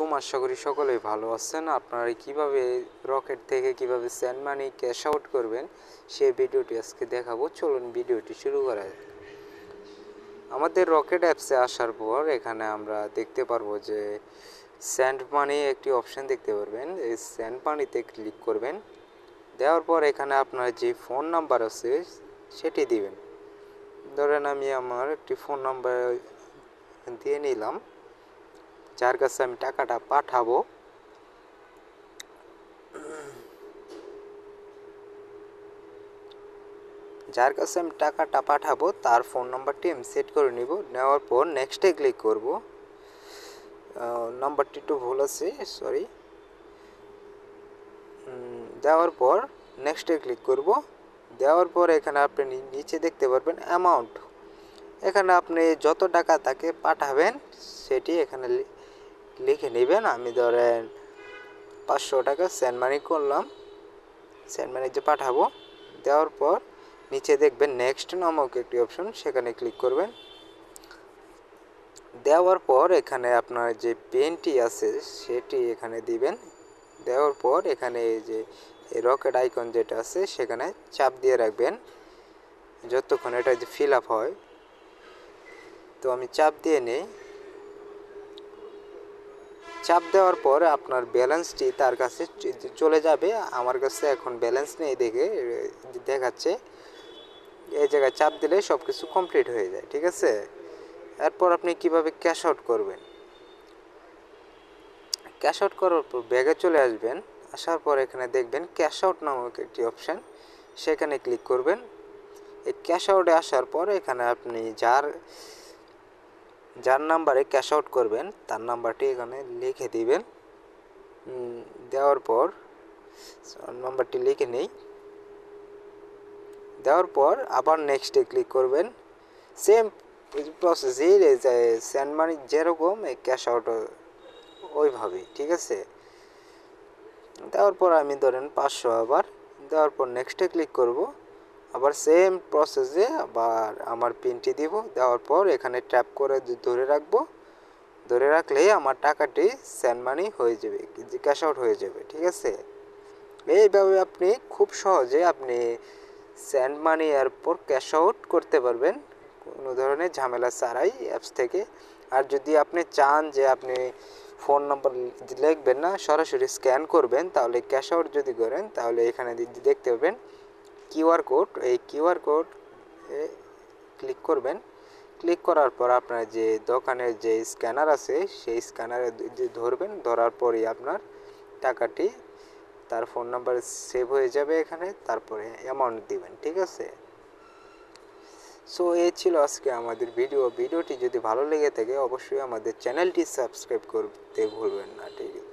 আলাইকুম। আশা করি সকলেই ভালো আছেন। আপনারা কীভাবে রকেট থেকে কীভাবে স্যান্ড মানি ক্যাশ আউট করবেন সেই ভিডিওটি আজকে দেখাবো। চলুন ভিডিওটি শুরু করা যাক। আমাদের রকেট অ্যাপসে আসার পর এখানে আমরা দেখতে পারব যে স্যান্ড মানি একটি অপশন দেখতে পারবেন। এই স্যান্ড মানিতে ক্লিক করবেন। দেওয়ার পর এখানে আপনার যে ফোন নাম্বার আছে, সেটি দিবেন। ধরেন আমি আমার একটি ফোন নাম্বার দিয়ে নিলাম। যার কাছে আমি টাকাটা পাঠাবো, যার কাছে আমি টাকাটা পাঠাবো, তার ফোন নাম্বারটি আমি সেট করে নিব। নেওয়ার পর নেক্সটে ক্লিক করব। নাম্বারটি একটু ভুল আছে সরি দেওয়ার পর নেক্সটে ক্লিক করব। দেওয়ার পর এখানে আপনি নিচে দেখতে পারবেন অ্যামাউন্ট এখানে আপনি যত টাকা তাকে পাঠাবেন, সেটি এখানে লিখে নেবেন। আমি ধরেন পাঁচশো টাকা সেন্ড মানি করলাম। সেন্ড মানি যে পাঠাবো। দেওয়ার পর নিচে দেখবেন নেক্সট নামক একটি অপশন সেখানে ক্লিক করবেন। দেওয়ার পর এখানে আপনার যে পেনটি আছে, সেটি এখানে দিবেন। দেওয়ার পর এখানে এই যে রকেট আইকন যেটা আছে, সেখানে চাপ দিয়ে রাখবেন। যতক্ষণ এটা যে ফিল আপ হয়। তো আমি চাপ দিয়ে নিই। চাপ দেওয়ার পর আপনার ব্যালেন্সটি তার কাছে চলে যাবে। আমার কাছে এখন ব্যালেন্স নেই দেখে দেখাচ্ছে। এই জায়গায় চাপ দিলে সব কিছু কমপ্লিট হয়ে যায়, ঠিক আছে? এরপর আপনি কীভাবে ক্যাশ আউট করবেন? ক্যাশ আউট করার পর ব্যাগে চলে আসবেন, আসার পর এখানে দেখবেন ক্যাশ আউট নামক একটি অপশান, সেখানে ক্লিক করবেন। এই ক্যাশ আউটে আসার পর এখানে আপনি যার যার নাম্বারে ক্যাশ আউট করবেন, তার নাম্বারটি এখানে লিখে দিবেন। দেওয়ার পর নাম্বারটি লিখে নেই। দেওয়ার পর আবার নেক্সটে ক্লিক করবেন। সেম প্রসেসই সেন্ড মানি যেরকম ক্যাশ আউট ওইভাবেই, ঠিক আছে? দেওয়ার পর আমি ধরেন পাঁচশো আবার, দেওয়ার পর নেক্সটে ক্লিক করব। আবার সেম প্রসেসে আবার আমার পিনটি দিব, দেওয়ার পর এখানে ট্যাপ করে ধরে রাখব। ধরে রাখলেই আমার টাকাটি সেন্ড মানি হয়ে যাবে ক্যাশ আউট হয়ে যাবে, ঠিক আছে? এইভাবে আপনি খুব সহজে আপনি সেন্ড মানি এরপর ক্যাশ আউট করতে পারবেন, কোনো ধরনের ঝামেলা ছাড়াই অ্যাপস থেকে। আর যদি আপনি চান যে আপনি ফোন নাম্বার লিখবেন না, সরাসরি স্ক্যান করবেন, তাহলে ক্যাশ আউট যদি করেন, তাহলে এখানে দেখতে পাবেন কিউআর কোড, এই কিউআর কোড ক্লিক করবেন। ক্লিক করার পর আপনার যে দোকানের যে স্ক্যানার আছে, সেই স্ক্যানারে ধরবেন। ধরার পরেই আপনার টাকাটি, তার ফোন নাম্বার সেভ হয়ে যাবে এখানে। তারপরে অ্যামাউন্ট দিবেন, ঠিক আছে? সো এই ছিল আজকে আমাদের ভিডিও ভিডিওটি যদি ভালো লেগে থাকে, অবশ্যই আমাদের চ্যানেলটি সাবস্ক্রাইব করতে ভুলবেন না, ঠিক আছে?